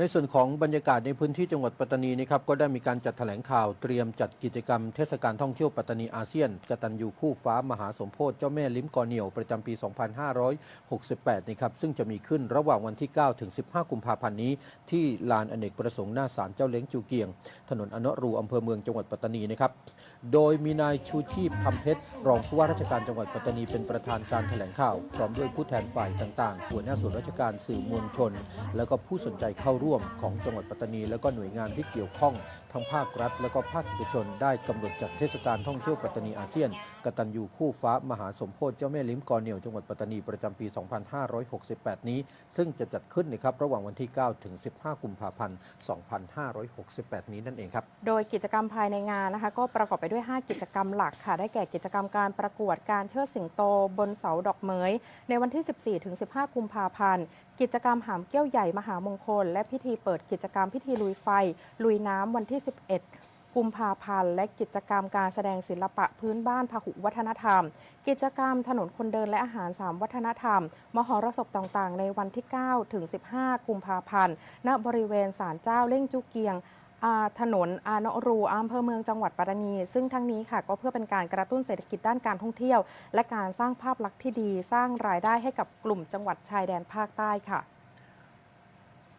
ในส่วนของบรรยากาศในพื้นที่จังหวัดปัตตานีนะครับก็ได้มีการจัดแถลงข่าวเตรียมจัดกิจกรรมเทศกาลท่องเที่ยวปัตตานีอาเซียนกตัญญูคู่ฟ้ามหาสมโพธิเจ้าแม่ลิ้มกอเหนียวประจำปี 2568 นะครับซึ่งจะมีขึ้นระหว่างวันที่ 9 ถึง 15 กุมภาพันธ์นี้ ที่ลานอเนกประสงค์หน้าศาลเจ้าเล้งจูเกียง ถนนอนรูอำเภอเมืองจังหวัดปัตตานีนะครับโดยมีนายชูชีพคำเพชรรองผู้ว่าราชการจังหวัดปัตตานีเป็นประธานการแถลงข่าวพร้อมด้วยผู้แทนฝ่ายต่างๆหัวหน้าส่วนราชการสื่อมวลชน แล้วก็ผู้สนใจเข้าร่วมของจังหวัดปัตตานี แล้วก็หน่วยงานที่เกี่ยวข้องทั้งภาครัฐ และก็ภาคเอกชน ได้กำหนดจัดเทศกาลท่องเที่ยวปัตตานีอาเซียนกตัญญูคู่ฟ้ามหาสมโพธิเจ้าแม่ลิ้มกอเหนียวจังหวัดปัตตานีประจำปี 2568 นี้ ซึ่งจะจัดขึ้นนะครับระหว่างวันที่ 9 ถึง 15 กุมภาพันธ์ 2568 นี้นั่นเองครับ โดยกิจกรรมภายในงานนะคะ ก็ประกอบไปด้วย 5 กิจกรรมหลักค่ะ ได้แก่กิจกรรมการประกวดการเชิดสิงโตบนเสาดอกเหมยในวันที่ 14 ถึง 15 กุมภาพันธ์ กิจกรรมหามเกี้ยวใหญ่มหามงคล และพิธีเปิดกิจกรรมพิธีลุยไฟ ลุยน้ำวันที่ 11 กุมภาพันธ์ และกิจกรรมการแสดงศิลปะพื้นบ้านพหุวัฒนธรรม กิจกรรมถนนคนเดินและอาหารสามวัฒนธรรม มหรสพต่างๆ ในวันที่ 9 ถึง 15 กุมภาพันธ์ ณ บริเวณศาลเจ้าเล่งจุเกียงถนนอานรูอำเภอเมืองจังหวัดปัตตานี ซึ่งทั้งนี้ค่ะก็เพื่อเป็นการกระตุ้นเศรษฐกิจด้านการท่องเที่ยว และการสร้างภาพลักษณ์ที่ดี สร้างรายได้ให้กับกลุ่มจังหวัดชายแดนภาคใต้ค่ะ